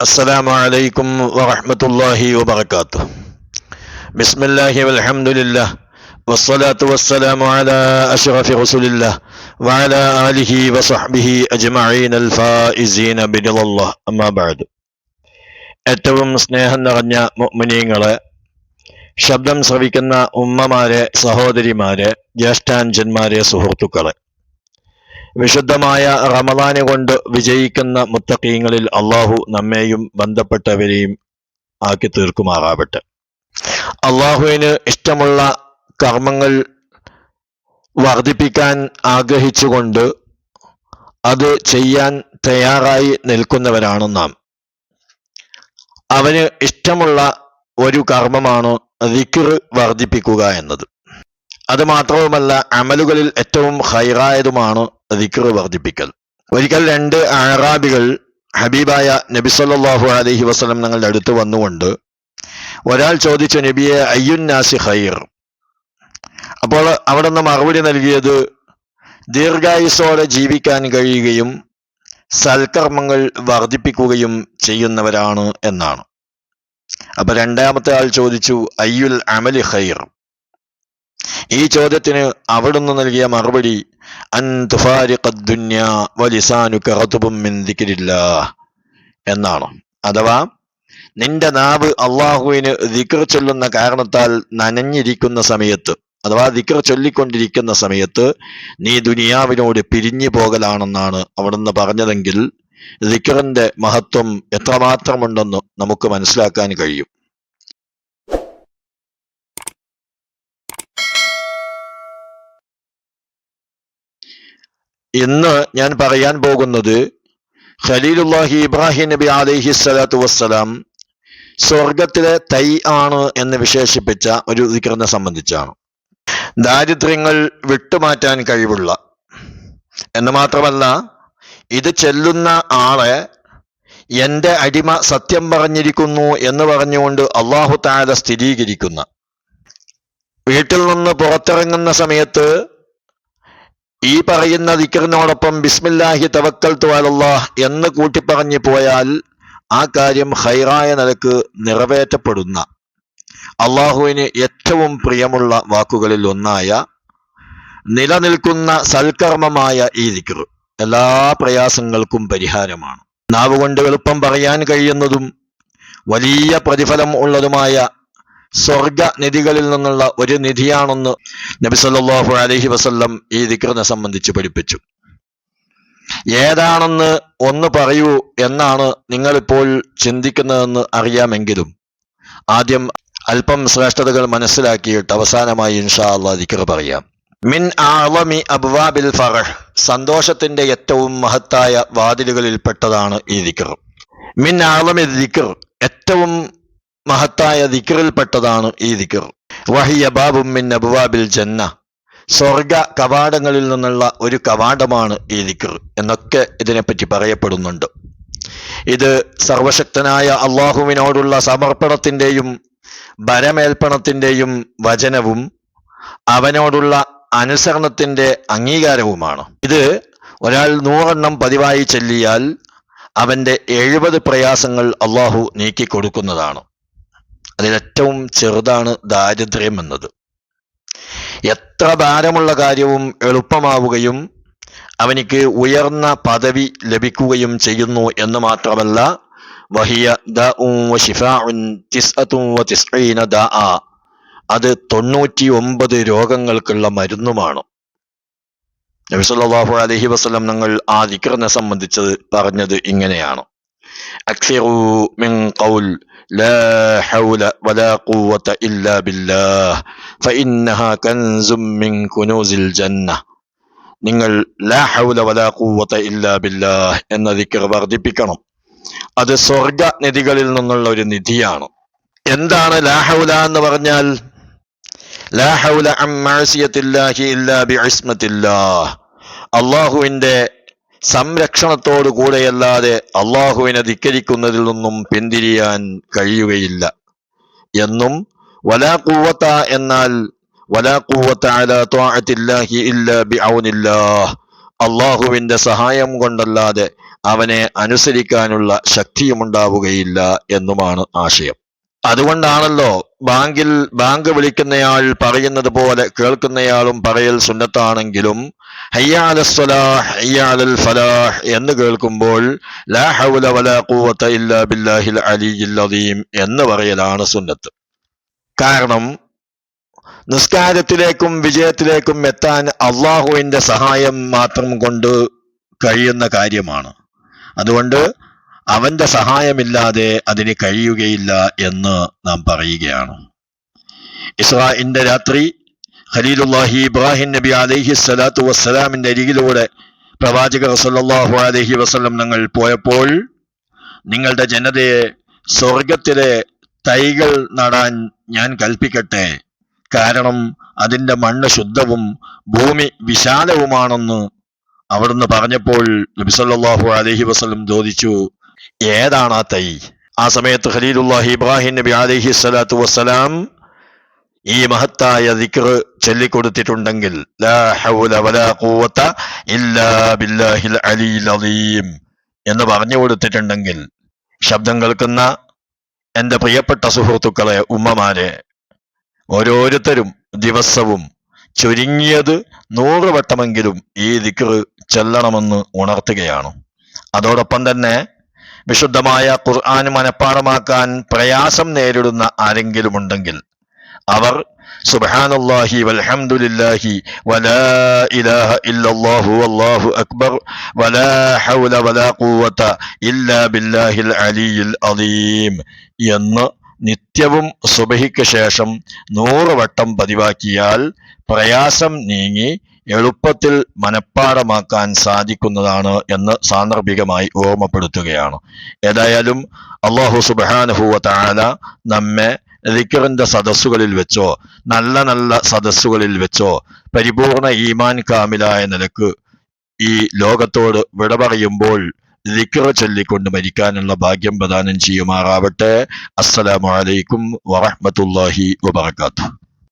السلام عليكم ورحمة الله وبركاته بسم الله والحمد لله والصلاة والسلام على أشرف رسول الله وعلى آله وصحبه أجمعين الفائزين برضا الله أما بعد ഏറ്റവും സ്നേഹം നിറഞ്ഞ മുഅ്മിനീങ്ങളെ ശബ്ദം ശ്രവിക്കുന്ന ഉമ്മമാരെ സഹോദരിമാരെ ജ്യേഷ്ഠാഞ്ചന്മാരെ സുഹൃത്തുക്കളെ വിശുദ്ധമായ റമദാന് കൊണ്ട് വിജയിക്കുന്ന മുത്തക്കീങ്ങളിൽ അള്ളാഹു നമ്മെയും ബന്ധപ്പെട്ടവരെയും ആക്കി തീർക്കുമാറാവട്ടെ. അള്ളാഹുവിന് ഇഷ്ടമുള്ള കർമ്മങ്ങൾ വർദ്ധിപ്പിക്കാൻ ആഗ്രഹിച്ചുകൊണ്ട് അത് ചെയ്യാൻ തയ്യാറായി നിൽക്കുന്നവരാണ് നാം. അവന് ഇഷ്ടമുള്ള ഒരു കർമ്മമാണ് ദിക്ർ വർദ്ധിപ്പിക്കുക എന്നത്. അത് മാത്രവുമല്ല അമലുകളിൽ ഏറ്റവും ഹൈറായതുമാണ് ദിക്ർ വർദ്ധിപ്പിക്കൽ. ഒരിക്കൽ രണ്ട് അറാബികൾ ഹബീബായ നബി സല്ലാഹു അലഹി വസ്ലം ഞങ്ങളുടെ അടുത്ത് വന്നുകൊണ്ട് ഒരാൾ ചോദിച്ച നബിയെ അയ്യുൻ നാസി ഖൈർ? അപ്പോൾ അവിടെ നിന്ന് മറുപടി നൽകിയത് ദീർഘായുസോടെ ജീവിക്കാൻ കഴിയുകയും സൽക്കർമ്മങ്ങൾ വർദ്ധിപ്പിക്കുകയും ചെയ്യുന്നവരാണ് എന്നാണ്. അപ്പൊ രണ്ടാമത്തെ ആൾ ചോദിച്ചു അയ്യുൽ അമലി ഖൈർ? ഈ ചോദ്യത്തിന് അവിടുന്ന് നൽകിയ മറുപടി എന്നാണ്. അഥവാ നിന്റെ നാവ് അള്ളാഹുവിന് ദിക്ർ ചൊല്ലുന്ന കാരണത്താൽ നനഞ്ഞിരിക്കുന്ന സമയത്ത് അഥവാ ദിക്ർ ചൊല്ലിക്കൊണ്ടിരിക്കുന്ന സമയത്ത് നീ ദുനിയാവിനോട് പിരിഞ്ഞു പോകലാണെന്നാണ് അവിടുന്ന് പറഞ്ഞതെങ്കിൽ ദിക്റിന്റെ മഹത്വം എത്രമാത്രമുണ്ടെന്ന് നമുക്ക് മനസ്സിലാക്കാൻ കഴിയും. ഇന്ന് ഞാൻ പറയാൻ പോകുന്നത് ഖലീലുല്ലാഹി ഇബ്രാഹിം നബി അലൈഹി സ്വലാത്തു വസ്സലാം സ്വർഗത്തിലെ തൈ ആണ് എന്ന് വിശേഷിപ്പിച്ച ഒരു ദിക്റിനെ സംബന്ധിച്ചാണ്. ദാരിദ്ര്യങ്ങൾ വിട്ടുമാറ്റാൻ കഴിവുള്ള എന്ന് മാത്രമല്ല ഇത് ചെല്ലുന്ന ആളെ എന്റെ അടിമ സത്യം പറഞ്ഞിരിക്കുന്നു എന്ന് പറഞ്ഞുകൊണ്ട് അള്ളാഹു താല സ്ഥിരീകരിക്കുന്ന. വീട്ടിൽ നിന്ന് പുറത്തിറങ്ങുന്ന സമയത്ത് ഈ പറയുന്ന ദിക്കറിനോടൊപ്പം ബിസ്മില്ലാഹി തവക്കൽ അലല്ലാഹ് എന്ന് കൂട്ടിപ്പറഞ്ഞു പോയാൽ ആ കാര്യം ഹൈറായ നിലയ്ക്ക് നിറവേറ്റപ്പെടുന്ന അള്ളാഹുവിന് ഏറ്റവും പ്രിയമുള്ള വാക്കുകളിൽ ഒന്നായ നിലനിൽക്കുന്ന സൽക്കർമ്മമായ ഈ ദിക്കർ എല്ലാ പ്രയാസങ്ങൾക്കും പരിഹാരമാണ്. നാവുകൊണ്ട് എളുപ്പം പറയാൻ കഴിയുന്നതും വലിയ പ്രതിഫലം ഉള്ളതുമായ സ്വർഗ നിധികളിൽ നിന്നുള്ള ഒരു നിധിയാണെന്ന് നബി സല്ലല്ലാഹു അലൈഹി വസല്ലം ഈ ദിക്റിനെ സംബന്ധിച്ച് പഠിപ്പിച്ചു. ഏതാണെന്ന് ഒന്ന് പറയൂ എന്നാണ് നിങ്ങളിപ്പോൾ ചിന്തിക്കുന്നതെന്ന് അറിയാമെങ്കിലും ആദ്യം അല്പം ശ്രേഷ്ഠതകൾ മനസ്സിലാക്കിയിട്ട് അവസാനമായി ഇൻഷാ അള്ളാഹ് ദിക്ർ പറയാം. മിൻ ആളമി അബ്വാബിൽ ഫറഹ് സന്തോഷത്തിന്റെ ഏറ്റവും മഹത്തായ വാതിലുകളിൽപ്പെട്ടതാണ് ഈ ദിക്ർ മിൻ ആളമി ദിക്ർ ഏറ്റവും മഹത്തായ ദിക്റിൽപ്പെട്ടതാണ് ഈ ദിക്കർ വഹിയ ബാബും അബുവാബിൽ അബ്വാബിൽ ജന്ന. സ്വർഗ കവാടങ്ങളിൽ നിന്നുള്ള ഒരു കവാടമാണ് ഈ ദിക്കർ എന്നൊക്കെ ഇതിനെപ്പറ്റി പറയപ്പെടുന്നുണ്ട്. ഇത് സർവശക്തനായ അള്ളാഹുവിനോടുള്ള സമർപ്പണത്തിന്റെയും ഭരമേൽപ്പണത്തിന്റെയും വചനവും അവനോടുള്ള അനുസരണത്തിന്റെ അംഗീകാരവുമാണ്. ഇത് ഒരാൾ നൂറെണ്ണം പതിവായി ചെല്ലിയാൽ അവന്റെ എഴുപത് പ്രയാസങ്ങൾ അള്ളാഹു നീക്കിക്കൊടുക്കുന്നതാണ്. അതിലേറ്റവും ചെറുതാണ് ദാരിദ്ര്യം എന്നത്. എത്ര ഭാരമുള്ള കാര്യവും എളുപ്പമാവുകയും അവനിക്ക് ഉയർന്ന പദവി ലഭിക്കുകയും ചെയ്യുന്നു എന്ന് മാത്രമല്ല വഹിയ അത് തൊണ്ണൂറ്റി ഒമ്പത് രോഗങ്ങൾക്കുള്ള മരുന്നുമാണ്. നബി അലഹി വസ്ലം ഞങ്ങൾ ആ ദിക്റിനെ സംബന്ധിച്ചത് പറഞ്ഞത് ഇങ്ങനെയാണ്. അക്സിറു മിൻ ഖൗൽ لا حول ولا قوة إلا بالله فإنها كنز من كنوز الجنة നിങ്ങൾ ലാ ഹൗല വലാ ഖുവത ഇല്ലാ ബില്ലാഹ് എന്ന ദിക്ർ വർദ്ധിപ്പിക്കണം അത് സ്വർഗ നിധികളിൽ നിന്നുള്ള ഒരു നിധിയാണ് എന്താണ് ലാ ഹൗല എന്ന് പറഞ്ഞാൽ ലാ ഹൗല അൻ മഅസിയത്തില്ലാഹി ഇല്ലാ ബിഇസ്മത്തില്ലാഹ് അള്ളാഹുവിന്റെ സംരക്ഷണത്തോടു കൂടെയല്ലാതെ അള്ളാഹുവിനെ ധിക്കരിക്കുന്നതിൽ നിന്നും പിന്തിരിയാൻ കഴിയുകയില്ല. എന്നും വലാ എന്നാൽ വലാ സഹായം കൊണ്ടല്ലാതെ അവനെ അനുസരിക്കാനുള്ള ശക്തിയുമുണ്ടാവുകയില്ല എന്നുമാണ് ആശയം. അതുകൊണ്ടാണല്ലോ ബാങ്കിൽ ബാങ്ക് വിളിക്കുന്നയാൾ പറയുന്നത് പോലെ കേൾക്കുന്നയാളും പറയൽ സുന്നത്താണെങ്കിലും എന്ന് കേൾക്കുമ്പോൾ ലാ ഹൗല വലാ ഇല്ലാ ബില്ലാഹിൽ അലിയിൽ എന്ന് പറയലാണ് സുന്നത്ത്. കാരണം നിസ്കാരത്തിലേക്കും വിജയത്തിലേക്കും എത്താൻ അള്ളാഹുവിന്റെ സഹായം മാത്രം കൊണ്ട് കഴിയുന്ന കാര്യമാണ്. അതുകൊണ്ട് അവന്റെ സഹായമില്ലാതെ അതിന് കഴിയുകയില്ല എന്ന് നാം പറയുകയാണ്. ഇസ്രാഇന്റെ രാത്രി ഖലീലുല്ലാഹി ഇബ്രാഹിം നബി അലൈഹി സ്വലാത്തു വസ്സലാമിന്റെ അരികിലൂടെ പ്രവാചക സല്ലാഹു അലഹി വസ്ലം ഞങ്ങൾ പോയപ്പോൾ നിങ്ങളുടെ ജനതയെ സ്വർഗത്തിലെ തൈകൾ നടാൻ ഞാൻ കൽപ്പിക്കട്ടെ. കാരണം അതിന്റെ മണ്ണ് ശുദ്ധവും ഭൂമി വിശാലവുമാണെന്ന് അവിടുന്ന് പറഞ്ഞപ്പോൾ നബി അലഹി വസ്ലം ചോദിച്ചു ഏതാണ് ആ തൈ? ആ സമയത്ത് ഖലീലുല്ലാഹി ഇബ്രാഹിം നബി അലൈഹി സ്വലാത്തു വസ്സലാം ഈ മഹത്തായ ദിക്ർ ചൊല്ലിക്കൊടുത്തിട്ടുണ്ടെങ്കിൽ എന്ന് പറഞ്ഞു കൊടുത്തിട്ടുണ്ടെങ്കിൽ ശബ്ദം കേൾക്കുന്ന എന്റെ പ്രിയപ്പെട്ട സുഹൃത്തുക്കളെ ഉമ്മമാരെ ഓരോരുത്തരും ദിവസവും ചുരുങ്ങിയത് നൂറ് വട്ടമെങ്കിലും ഈ ദിക്ർ ചെല്ലണമെന്ന് ഉണർത്തുകയാണ്. അതോടൊപ്പം തന്നെ വിശുദ്ധമായ ഖുർആൻ മനഃപ്പാടമാക്കാൻ പ്രയാസം നേരിടുന്ന ആരെങ്കിലും ഉണ്ടെങ്കിൽ അവർ സുബ്ഹാനല്ലാഹി വൽഹംദുലില്ലാഹി വലാ ഇലാഹ ഇല്ലല്ലാഹു വല്ലാഹു അക്ബർ വലാ ഹൗല വലാ ഖുവത ഇല്ലാ ബില്ലാഹിൽ അലിയിൽ അലീം എന്ന് നിത്യവും സുബഹിക്ക് ശേഷം നൂറ് വട്ടം പതിവാക്കിയാൽ പ്രയാസം നീങ്ങി എളുപ്പത്തിൽ മനഃപ്പാടമാക്കാൻ സാധിക്കുന്നതാണ് എന്ന് സാന്ദർഭികമായി ഓർമ്മപ്പെടുത്തുകയാണ്. ഏതായാലും അള്ളാഹു സുബാനുഭൂവ താല നമ്മെ ദിക്കറിന്റെ സദസ്സുകളിൽ വെച്ചോ നല്ല നല്ല സദസ്സുകളിൽ വെച്ചോ പരിപൂർണ ഈമാൻ കാമിലായ നിലയ്ക്ക് ഈ ലോകത്തോട് വിട പറയുമ്പോൾ ദിക്കർ ചൊല്ലിക്കൊണ്ട് മരിക്കാനുള്ള ഭാഗ്യം പ്രദാനം ചെയ്യുമാറാവട്ടെ. അസ്സലാമു അലൈക്കും വറഹ്മത്തുള്ളാഹി വബറകാതുഹു.